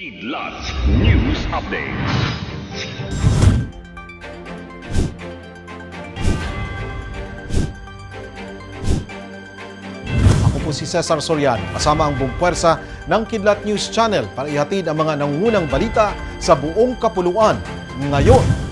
Kidlat News Update. Ako po si Cesar Soriano, kasama ang buong puwersa ng Kidlat News Channel para ihatid ang mga nangungunang balita sa buong kapuluan. Ngayon,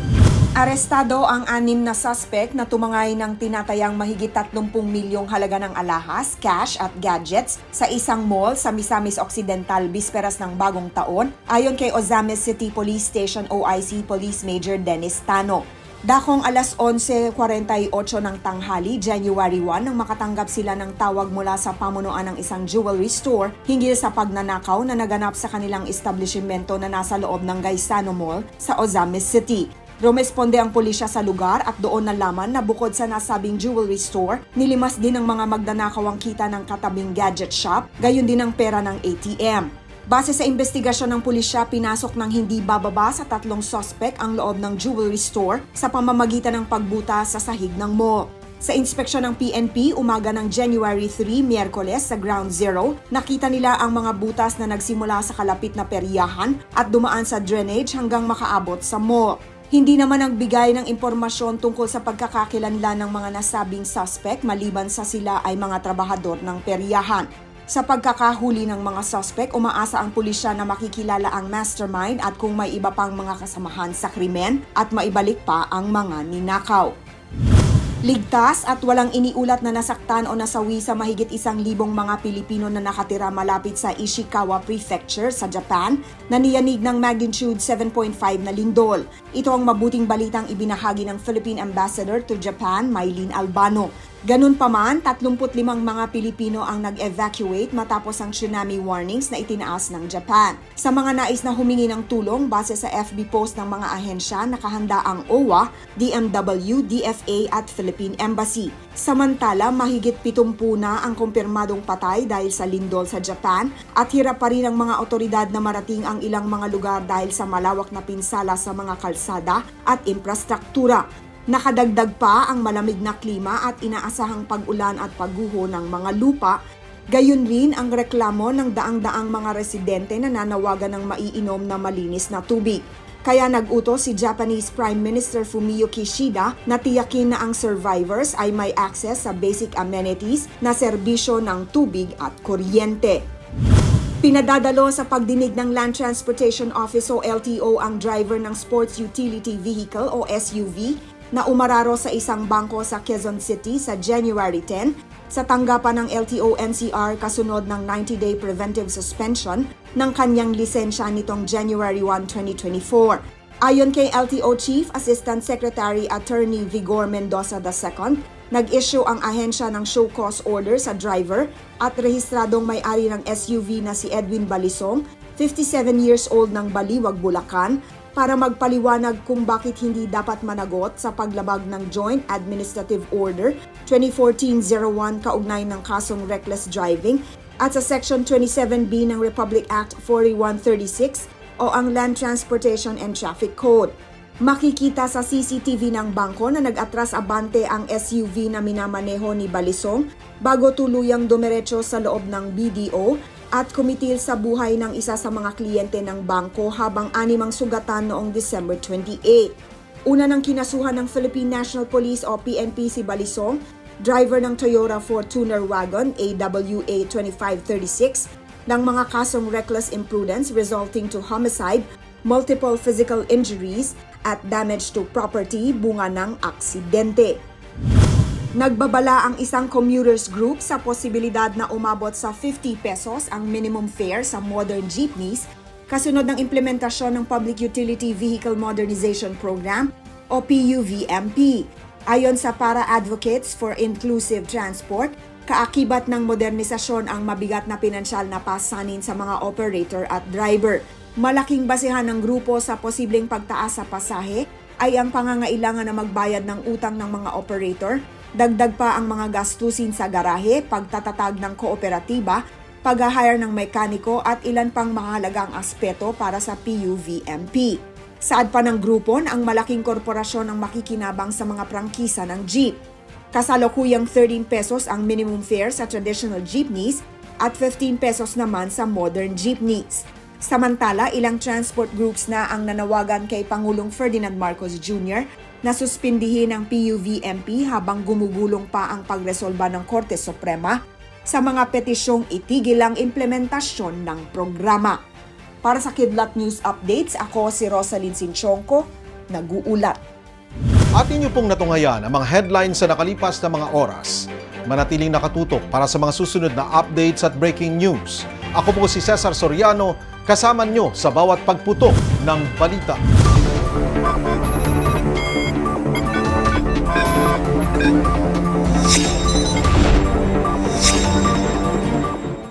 Arestado ang anim na suspect na tumangay ng tinatayang mahigit 30 milyong halaga ng alahas, cash at gadgets sa isang mall sa Misamis Occidental bisperas ng bagong taon ayon kay Ozamis City Police Station OIC Police Major Dennis Tano. Dakong alas 11.48 ng tanghali, January 1, nang makatanggap sila ng tawag mula sa pamunuan ng isang jewelry store hinggil sa pagnanakaw na naganap sa kanilang establishmento na nasa loob ng Gaisano Mall sa Ozamis City. Rumesponde ang pulisya sa lugar at doon nalaman na bukod sa nasabing jewelry store, nilimas din ng mga magnanakaw ang kita ng katabing gadget shop, gayon din ang pera ng ATM. Base sa investigasyon ng pulisya, pinasok ng hindi bababa sa tatlong suspect ang loob ng jewelry store sa pamamagitan ng pagbuta sa sahig ng mall. Sa inspeksyon ng PNP, umaga ng January 3, Miyerkules sa Ground Zero, nakita nila ang mga butas na nagsimula sa kalapit na peryahan at dumaan sa drainage hanggang makaabot sa mall. Hindi naman ang bigay ng impormasyon tungkol sa pagkakakilanlan ng mga nasabing suspect maliban sa sila ay mga trabahador ng peryahan. Sa pagkakahuli ng mga suspect, umaasa ang pulisya na makikilala ang mastermind at kung may iba pang mga kasamahan sa krimen at maibalik pa ang mga ninakaw. Ligtas at walang iniulat na nasaktan o nasawi sa mahigit isang libong mga Pilipino na nakatira malapit sa Ishikawa Prefecture sa Japan na niyanig ng magnitude 7.5 na lindol. Ito ang mabuting balitang ibinahagi ng Philippine Ambassador to Japan, Mylene Albano. Ganun pa man, 35 mga Pilipino ang nag-evacuate matapos ang tsunami warnings na itinaas ng Japan. Sa mga nais na humingi ng tulong base sa FB post ng mga ahensya, nakahanda ang OWA, DMW, DFA at Philippine Embassy. Samantala, mahigit 70 na ang kumpirmadong patay dahil sa lindol sa Japan at hirap pa rin ang mga otoridad na marating ang ilang mga lugar dahil sa malawak na pinsala sa mga kalsada at infrastruktura. Nakadagdag pa ang malamig na klima at inaasahang pag-ulan at pagguho ng mga lupa. Gayon rin ang reklamo ng daang-daang mga residente na nanawagan ng maiinom na malinis na tubig. Kaya nag-utos si Japanese Prime Minister Fumio Kishida na tiyakin na ang survivors ay may access sa basic amenities na serbisyo ng tubig at kuryente. Pinadadalo sa pagdinig ng Land Transportation Office o LTO ang driver ng Sports Utility Vehicle o SUV na umararo sa isang bangko sa Quezon City sa January 10 sa tanggapan ng LTO NCR kasunod ng 90-day preventive suspension ng kanyang lisensya nitong January 1, 2024. Ayon kay LTO Chief Assistant Secretary Attorney Vigor Mendoza II, nag-issue ang ahensya ng show cause order sa driver at rehistradong may-ari ng SUV na si Edwin Balisong, 57 years old ng Baliwag, Bulacan, para magpaliwanag kung bakit hindi dapat managot sa paglabag ng Joint Administrative Order 2014-01 kaugnay ng kasong reckless driving at sa Section 27B ng Republic Act 4136 o ang Land Transportation and Traffic Code. Makikita sa CCTV ng bangko na nag-atras abante ang SUV na minamaneho ni Balisong bago tuluyang dumiretso sa loob ng BDO at kumitil sa buhay ng isa sa mga kliyente ng bangko habang animang sugatan noong December 28. Una nang kinasuhan ng Philippine National Police o PNP si Balisong, driver ng Toyota Fortuner Wagon AWA 2536 ng mga kasong reckless imprudence resulting to homicide, multiple physical injuries at damage to property bunga ng aksidente. Nagbabala ang isang commuters group sa posibilidad na umabot sa 50 pesos ang minimum fare sa modern jeepneys kasunod ng implementasyon ng Public Utility Vehicle Modernization Program o PUVMP. Ayon sa Para Advocates for Inclusive Transport, kaakibat ng modernisasyon ang mabigat na pinansyal na pasanin sa mga operator at driver. Malaking basehan ng grupo sa posibleng pagtaas sa pasahe ay ang pangangailangan na magbayad ng utang ng mga operator, dagdag pa ang mga gastusin sa garahe, pagtatatag ng kooperatiba, pag-hire ng mekaniko at ilan pang mahalagang aspeto para sa PUVMP. Saad pa ng grupo ang malaking korporasyon ang makikinabang sa mga prangkisa ng jeep. Kasalukuyang 13 pesos ang minimum fare sa traditional jeepneys at 15 pesos naman sa modern jeepneys. Samantala, ilang transport groups na ang nanawagan kay Pangulong Ferdinand Marcos Jr. na suspindihin ang PUVMP habang gumugulong pa ang pagresolba ng Korte Suprema sa mga petisyong itigil ang implementasyon ng programa. Para sa Kidlat News Updates, ako si Rosalind Sinchonko, nag-uulat. At inyo pong natungayan ang mga headlines sa nakalipas na mga oras. Manatiling nakatutok para sa mga susunod na updates at breaking news. Ako po si Cesar Soriano, kasama nyo sa bawat pagputok ng balita. thank you